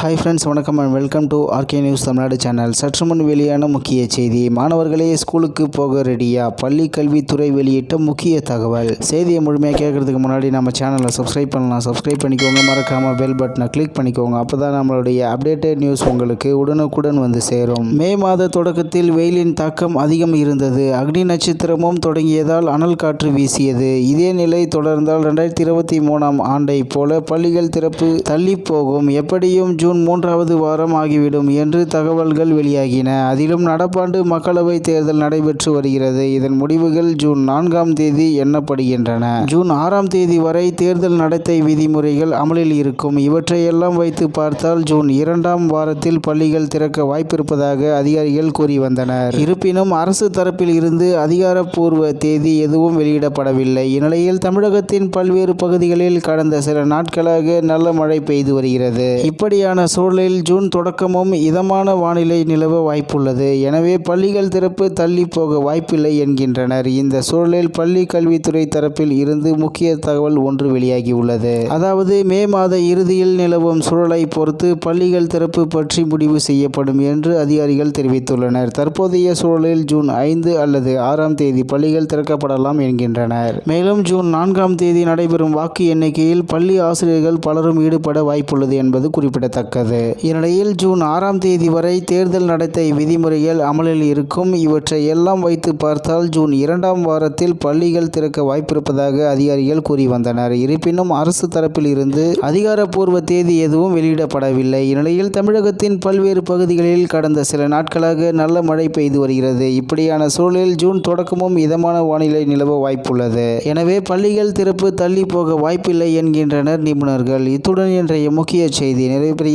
Hi friends வணக்கம் and welcome to RK news Tamil Nadu channel சற்று முன் வெளியான முக்கிய செய்தி. மாணவர்களே ஸ்கூலுக்கு போக ரெடியா பள்ளி கல்வித்துறை வெளியிட்ட முக்கிய தகவல். செய்தியை முழுமையாக கேட்கறதுக்கு முன்னாடி நம்ம சேனலை சப்ஸ்கிரைப் பண்ணலாம். சப்ஸ்கிரைப் பண்ணிக்கோங்க. மறக்காமல் பெல் பட்டனை கிளிக் பண்ணிக்கோங்க. அப்போ தான் நம்மளுடைய அப்டேட்டட் நியூஸ் உங்களுக்கு உடனுக்குடன் வந்து சேரும். மே மாத தொடக்கத்தில் வெயிலின் தாக்கம் அதிகம் இருந்தது. அக்னி நட்சத்திரமும் தொடங்கியதால் அனல் காற்று வீசியது. இதே நிலை தொடர்ந்தால் ரெண்டாயிரத்தி இருபத்தி மூணாம் ஆண்டை போல பள்ளிகள் திறப்பு தள்ளி போகும். எப்படியும் ஜூன் மூன்றாவது வாரம் ஆகிவிடும் என்று தகவல்கள் வெளியாகின. அதிலும் நடப்பாண்டு மக்களவைத் தேர்தல் நடைபெற்று வருகிறது. இதன் முடிவுகள் ஜூன் நான்காம் தேதி எண்ணப்படுகின்றன. ஜூன் ஆறாம் தேதி வரை தேர்தல் நடத்தை விதிமுறைகள் அமலில் இருக்கும். இவற்றையெல்லாம் வைத்து பார்த்தால் ஜூன் இரண்டாம் வாரத்தில் பள்ளிகள் திறக்க வாய்ப்பிருப்பதாக அதிகாரிகள் கூறி வந்தனர். இருப்பினும் அரசு தரப்பில் இருந்து அதிகாரப்பூர்வ தேதி எதுவும் வெளியிடப்படவில்லை. இந்நிலையில் தமிழகத்தின் பல்வேறு பகுதிகளில் கடந்த சில நாட்களாக நல்ல மழை பெய்து வருகிறது. இப்படியான சூழலில் ஜூன் தொடக்கமும் இதமான வானிலை நிலவ வாய்ப்புள்ளது. எனவே பள்ளிகள் திறப்பு தள்ளி போக வாய்ப்பில்லை என்கின்றனர். இந்த சூழலில் பள்ளி கல்வித்துறை தரப்பில் இருந்து முக்கிய தகவல் ஒன்று வெளியாகியுள்ளது. அதாவது மே மாத இறுதியில் நிலவும் சூழலை பொறுத்து பள்ளிகள் திறப்பு பற்றி முடிவு செய்யப்படும் என்று அதிகாரிகள் தெரிவித்துள்ளனர். தற்போதைய சூழலில் ஜூன் ஐந்து அல்லது ஆறாம் தேதி பள்ளிகள் திறக்கப்படலாம் என்கின்றனர். மேலும் ஜூன் நான்காம் தேதி நடைபெறும் வாக்கு எண்ணிக்கையில் பள்ளி ஆசிரியர்கள் பலரும் ஈடுபட வாய்ப்புள்ளது என்பது குறிப்பிடத்தக்கது. இந்நிலையில் ஜூன் ஆறாம் தேதி வரை தேர்தல் நடத்தை விதிமுறைகள் அமலில் இருக்கும். இவற்றை எல்லாம் வைத்து பார்த்தால் ஜூன் இரண்டாம் வாரத்தில் பள்ளிகள் திறக்க வாய்ப்பிருப்பதாக அதிகாரிகள் கூறி வந்தனர். இருப்பினும் அரசு தரப்பில் இருந்து அதிகாரப்பூர்வ தேதி எதுவும் வெளியிடப்படவில்லை. இந்நிலையில் தமிழகத்தின் பல்வேறு பகுதிகளில் கடந்த சில நாட்களாக நல்ல மழை பெய்து வருகிறது. இப்படியான சூழலில் ஜூன் தொடக்கமும் இதமான வானிலை நிலவ வாய்ப்புள்ளது. எனவே பள்ளிகள் திறப்பு தள்ளி போக வாய்ப்பில்லை என்கின்றனர் நிபுணர்கள். இத்துடன் இன்றைய முக்கிய செய்தி நிறைவு